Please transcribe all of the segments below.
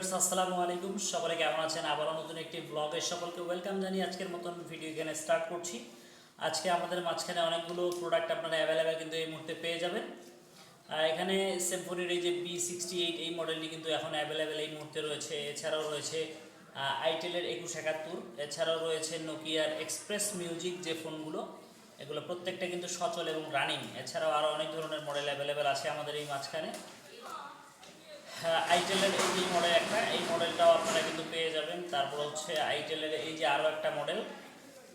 আসসালামু আলাইকুম। সকলে কেমন আছেন? আবারও নতুন একটি ব্লগে সকলকে ওয়েলকাম জানিয়ে আজকের মতন ভিডিও এখানে স্টার্ট করছি। আজকে আমাদের মাঝখানে অনেকগুলো প্রোডাক্ট আপনারা অ্যাভেলেবেল কিন্তু এই মুহূর্তে পেয়ে যাবেন। এখানে সেমফোনির এই যে বি সিক্সটি এইট এই মডেলটি কিন্তু এখন অ্যাভেলেবেল এই মুহূর্তে রয়েছে। এছাড়াও রয়েছে আইটেলের একুশ একাত্তর। এছাড়াও রয়েছে নোকিয়ার এক্সপ্রেস মিউজিক যে ফোনগুলো এগুলো প্রত্যেকটা কিন্তু সচল এবং রানিং এছাড়াও আরও অনেক ধরনের মডেল অ্যাভেলেবেল আছে আমাদের এই মাঝখানে। আইটেলের এই যে মডেল একটা, এই মডেলটাও আপনারা কিন্তু পেয়ে যাবেন। তারপর হচ্ছে আইটেলের এই যে আরও একটা মডেল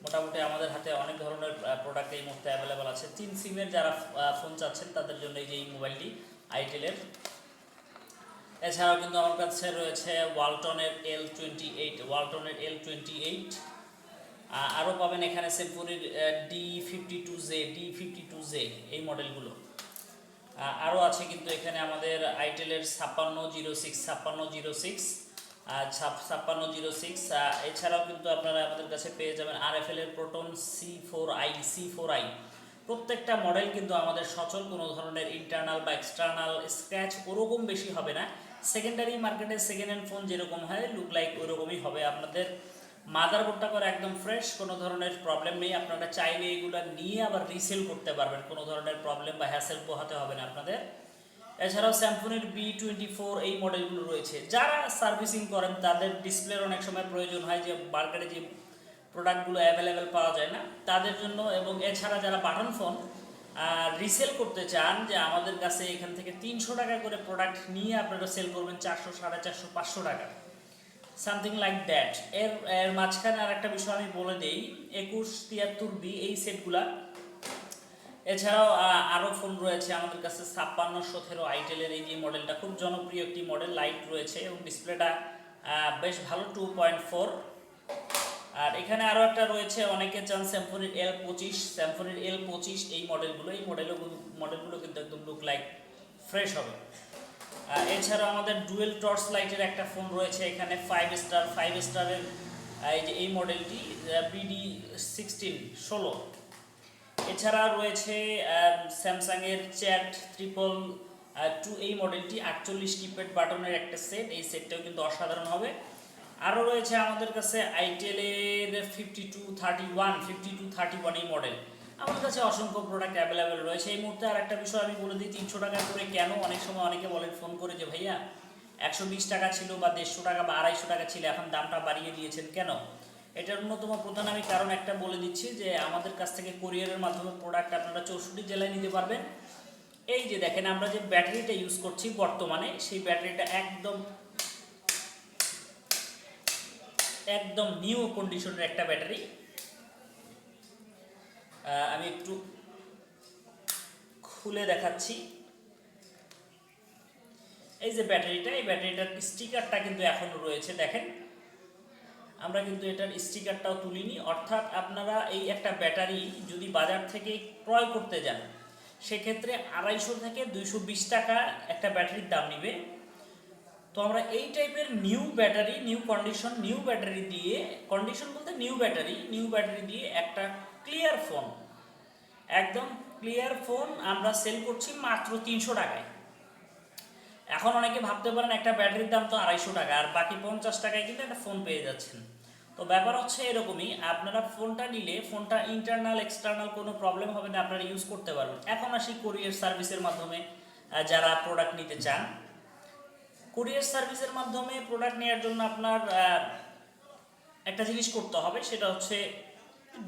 মোটামুটি আমাদের হাতে অনেক ধরনের প্রোডাক্ট এই মুহূর্তে অ্যাভেলেবেল আছে। তিন সিমের যারা ফোন চাচ্ছেন, তাদের জন্য এই যে এই মোবাইলটি আইটেলের এছাড়াও কিন্তু আমার কাছে রয়েছে ওয়ালটনের এল টোয়েন্টি এইট ওয়ালটনের এল টোয়েন্টি এইট আরও পাবেন এখানে সেমফোনির D fifty two J D fifty two J এই মডেলগুলো আরও আছে কিন্তু এখানে আমাদের আইটেলের ছাপ্পান্ন জিরো সিক্স, ছাপ্পান্ন জিরো সিক্স ছাপ্পান্ন জিরো সিক্স। এছাড়াও কিন্তু আপনারা আমাদের কাছে পেয়ে যাবেন আর এফ এর proton C four I C four I প্রত্যেকটা মডেল কিন্তু আমাদের সচল কোনো ধরনের ইন্টারনাল বা এক্সটার্নাল স্ক্র্যাচ ওরকম বেশি হবে না। সেকেন্ডারি মার্কেটে সেকেন্ড হ্যান্ড ফোন যেরকম হয় লুক লাইক ওরকমই হবে আপনাদের। মাদারবোর্ডটা করে একদম ফ্রেশ কোনো ধরনের প্রবলেম নেই। আপনারা চাইলে এগুলো নিয়ে আবার রিসেল করতে পারবেন। কোনো ধরনের প্রবলেম বা হ্যাসেল পোহাতে হবে না আপনাদের। এছাড়াও স্যামসুনের বি টোয়েন্টি ফোর এই মডেলগুলো রয়েছে। যারা সার্ভিসিং করেন, তাদের ডিসপ্লের অনেক সময় প্রয়োজন হয় যে মার্কেটে যে প্রোডাক্টগুলো অ্যাভেলেবেল পাওয়া যায় না, তাদের জন্য এবং এছাড়া যারা বাটন ফোন রিসেল করতে চান যে, আমাদের কাছে এখান থেকে তিনশো টাকা করে প্রোডাক্ট নিয়ে আপনারা সেল করবেন চারশো, সাড়ে চারশো, পাঁচশো টাকা। সামথিং লাইক দ্যাট এর এর মাঝখানে আর একটা বিষয় আমি বলে দিই, একুশ, তিয়াত্তর বি, এই সেটগুলা। এছাড়াও আরও ফোন রয়েছে আমাদের কাছে ছাপ্পান্ন সতেরো আইটেলের এই যে মডেলটা, খুব জনপ্রিয় একটি মডেল লাইট রয়েছে এবং ডিসপ্লেটা বেশ ভালো টু পয়েন্ট ফোর আর এখানে আরও একটা রয়েছে, অনেকে চান স্যামফোনির এল পঁচিশ স্যামফোনির এল পঁচিশ, এই মডেলগুলো এই মডেলগুলো মডেলগুলো কিন্তু একদম লুক লাইক ফ্রেশ হবে। এছাড়াও আমাদের ডুয়েল টর্চ লাইটের একটা ফোন রয়েছে এখানে ফাইভ স্টার ফাইভ স্টারের এই যে এই মডেলটি বিডি সিক্সটিন ষোলো। এছাড়া রয়েছে স্যামসাংয়ের চ্যাট ট্রিপল টু এই মডেলটি আটচল্লিশ কিপ্যাড বাটনের একটা সেট এই সেটটাও কিন্তু অসাধারণ হবে। আরও রয়েছে আমাদের কাছে আইটেলের fifty two thirty one fifty two thirty one এই মডেল। আমার কাছে অসংখ্য প্রোডাক্ট অ্যাভেলেবেল রয়েছে। এই মুহূর্তে আর একটা বিষয় আমি বলে দিই, তিনশো টাকা করে কেন? অনেক সময় অনেকে বলেন ফোন করে যে, ভাইয়া, একশো বিশ টাকা ছিল বা দেড়শো টাকা বা আড়াইশো টাকা ছিল, এখন দামটা বাড়িয়ে দিয়েছেন কেন? এটার অন্যতম প্রধান আমি কারণ একটা বলে দিচ্ছি যে, আমাদের কাছ থেকে কোরিয়ারের মাধ্যমে প্রোডাক্ট আপনারা চৌষট্টি জেলায় নিতে পারবেন। এই যে দেখেন, আমরা যে ব্যাটারিটা ইউজ করছি বর্তমানে, সেই ব্যাটারিটা একদম একদম নিউ কন্ডিশনের একটা ব্যাটারি। আমি একটু খুলে দেখাচ্ছি। এই যে ব্যাটারিটা, এই ব্যাটারিটার স্টিকারটা কিন্তু এখনও রয়েছে, দেখেন। আমরা কিন্তু এটার স্টিকারটাও তুলিনি। অর্থাৎ আপনারা এই একটা ব্যাটারি যদি বাজার থেকে ক্রয় করতে যান, সেক্ষেত্রে আড়াইশো থেকে দুইশো বিশ টাকা একটা ব্যাটারির দাম নিবে। তো আমরা এই টাইপের new battery new condition new battery দিয়ে কন্ডিশন বলতে নিউ ব্যাটারি নিউ ব্যাটারি দিয়ে একটা ক্লিয়ার ফোন একদম ক্লিয়ার ফোন আমরা সেল করছি মাত্র তিনশো টাকায়। এখন অনেকে ভাবতে পারেন একটা ব্যাটারির দাম তো আড়াইশো টাকা, আর বাকি পঞ্চাশ টাকায় কিন্তু একটা ফোন পেয়ে যাচ্ছেন। তো ব্যাপার হচ্ছে এরকমই, আপনারা ফোনটা নিলে ফোনটা ইন্টারনাল এক্সটার্নাল কোনো প্রবলেম হবে না, আপনারা ইউজ করতে পারবেন। এখন আসি কোরিয়ার সার্ভিসের মাধ্যমে যারা প্রোডাক্ট নিতে চান। কুরিয়ার সার্ভিসের মাধ্যমে প্রোডাক্ট নেওয়ার জন্য আপনার একটা জিনিস করতে হবে, সেটা হচ্ছে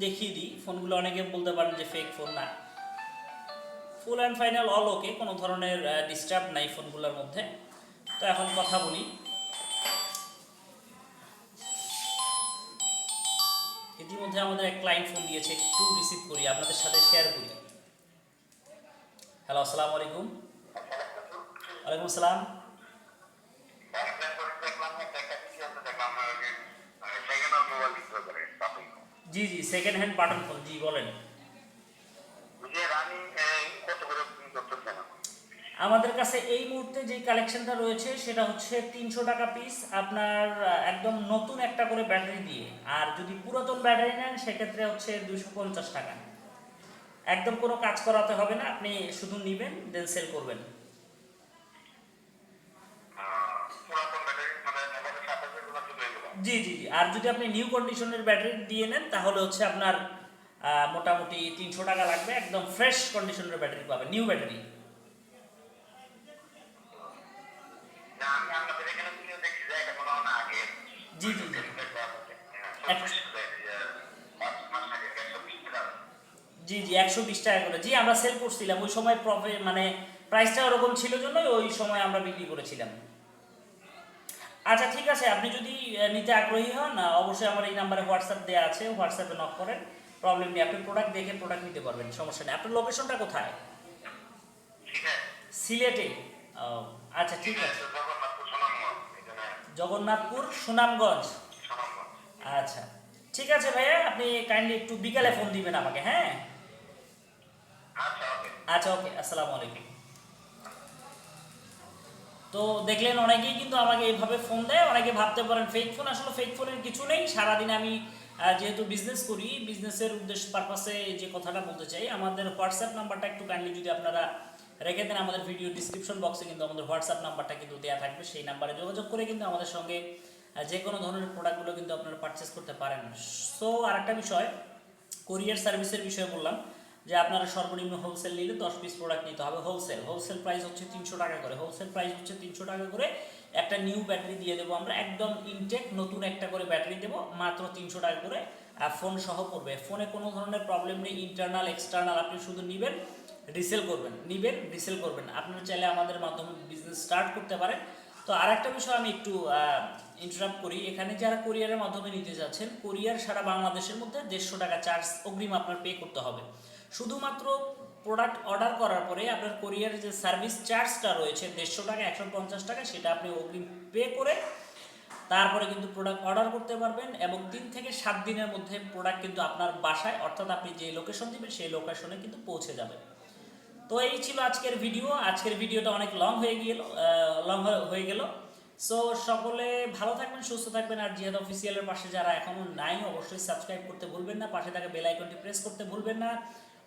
দেখিয়ে দিই। ফোনগুলো অনেকে বলতে পারেন যে ফেক ফোন না। Full and final all okay কোনো ধরনের ডিস্টার্ব নাই ফোনগুলোর মধ্যে। তো এখন কথা বলি। ইতিমধ্যে আমাদের এক ক্লায়েন্ট ফোন দিয়েছে, একটু রিসিভ করি, আপনাদের সাথে শেয়ার করি। হ্যালো আসসালামু আলাইকুম। ওয়ালাইকুম আসসালাম। জি জি সেকেন্ড হ্যান্ড বাটন ফোন জি বলেন। আমাদের কাছে এই মুহূর্তে যে কালেকশনটা রয়েছে সেটা হচ্ছে তিনশো টাকা পিস আপনার একদম নতুন একটা করে ব্যাটারি দিয়ে। আর যদি পুরাতন ব্যাটারি নেন সেক্ষেত্রে হচ্ছে দুশো পঞ্চাশ টাকা। একদম কোনো কাজ করাতে হবে না আপনি শুধু নেবেন দেন সেল করবেন। জি জি জি। আর যদি আপনি নিউ কন্ডিশনের ব্যাটারি দিয়ে নেন তাহলে হচ্ছে আপনার মোটামুটি তিনশো টাকা লাগবে। একদম ফ্রেশ কন্ডিশনের ব্যাটারি পাবেন নিউ ব্যাটারি জি জি জি। জি জি একশো বিশ টাকা করে। জি আমরা সেল করছিলাম। ওই সময় প্রফিট মানে প্রাইসটা ওরকম ছিল জন্যই ওই সময় আমরা বিক্রি করেছিলাম। আচ্ছা ঠিক আছে আপনি যদি নিতে আগ্রহী হন অবশ্যই আমার এই নাম্বারে হোয়াটসঅ্যাপ দেওয়া আছে হোয়াটসঅ্যাপে নক করেন প্রবলেম নেই। আপনি প্রোডাক্ট দেখে প্রোডাক্ট নিতে পারবেন সমস্যা নেই। আপনার লোকেশনটা কোথায়? সিলেটে। ও, আচ্ছা ঠিক আছে। জগন্নাথপুর সুনামগঞ্জ। আচ্ছা ঠিক আছে ভাইয়া আপনি কাইন্ডলি একটু বিকালে ফোন দিবেন আমাকে হ্যাঁ? আচ্ছা আচ্ছা ওকে আসসালামু আলাইকুম। তো দেখলেন অনেকেই কিন্তু আমাকে এইভাবে ফোন দেয়, অনেকে ভাবতে পারেন ফেক ফোন আসলে ফেক ফোনের কিছু নেই। সারাদিন আমি যেহেতু বিজনেস করি বিজনেসের উদ্দেশ্য পারপাসে যে কথাটা বলতে চাই, আমাদের হোয়াটসঅ্যাপ নাম্বারটা একটু কাইন্ডলি যদি আপনারা রেখে দেন, আমাদের ভিডিও ডিসক্রিপশন বক্সে কিন্তু আমাদের হোয়াটসঅ্যাপ নাম্বারটা কিন্তু দেওয়া থাকবে। সেই নাম্বারে যোগাযোগ করে কিন্তু আমাদের সঙ্গে যে কোনো ধরনের প্রোডাক্টগুলো কিন্তু আপনারা পারচেস করতে পারেন। সো আরেকটা বিষয় কোরিয়ার সার্ভিসের বিষয়ে বললাম। যে আপনারা সর্বনিম্ন হোলসেল নিলে দশ পিস প্রোডাক্ট নিতে হবে হোলসেল হোলসেল প্রাইস হচ্ছে তিনশো টাকা করে। হোলসেল প্রাইস হচ্ছে তিনশো টাকা করে। একটা নিউ ব্যাটারি দিয়ে দেবো আমরা। একদম ইনটেক নতুন একটা করে ব্যাটারি দেবো, মাত্র তিনশো টাকা করে। ফোন সহ পড়বে। ফোনে কোনো ধরনের প্রবলেম নেই। ইন্টারনাল এক্সটার্নাল আপনি শুধু নেবেন রিসেল করবেন। নিবেন রিসেল করবেন। আপনারা চাইলে আমাদের মাধ্যমে বিজনেস স্টার্ট করতে পারেন। তো আর একটা বিষয় আমি একটু ইন্টারাপ্ট করি। এখানে যারা কোরিয়ারের মাধ্যমে নিতে যাচ্ছেন কোরিয়ার সারা বাংলাদেশের মধ্যে দেড়শো টাকা চার্জ অগ্রিম আপনার পে করতে হবে। শুধুমাত্র প্রোডাক্ট অর্ডার করার পরে আপনার কোরিয়ার যে সার্ভিস চার্জটা রয়েছে, দেড়শো টাকা, একশো পঞ্চাশ টাকা, সেটা আপনি অগ্রিম পে করে তারপরে কিন্তু প্রোডাক্ট অর্ডার করতে পারবেন এবং তিন থেকে সাত দিনের মধ্যে প্রোডাক্ট কিন্তু আপনার বাসায়, অর্থাৎ আপনি যে লোকেশন দিবেন, সেই লোকেশনে কিন্তু পৌঁছে যাবে। তো এই ছিল আজকের ভিডিও আজকের ভিডিওটা অনেক লং হয়ে গেল লং হয়ে গেল। সো সকলে ভালো থাকবেন, সুস্থ থাকবেন, আর জিহাদ অফিসিয়ালের পাশে যারা এখনও নাই, অবশ্যই সাবস্ক্রাইব করতে ভুলবেন না, পাশে থাকা বেল আইকনটি প্রেস করতে ভুলবেন না।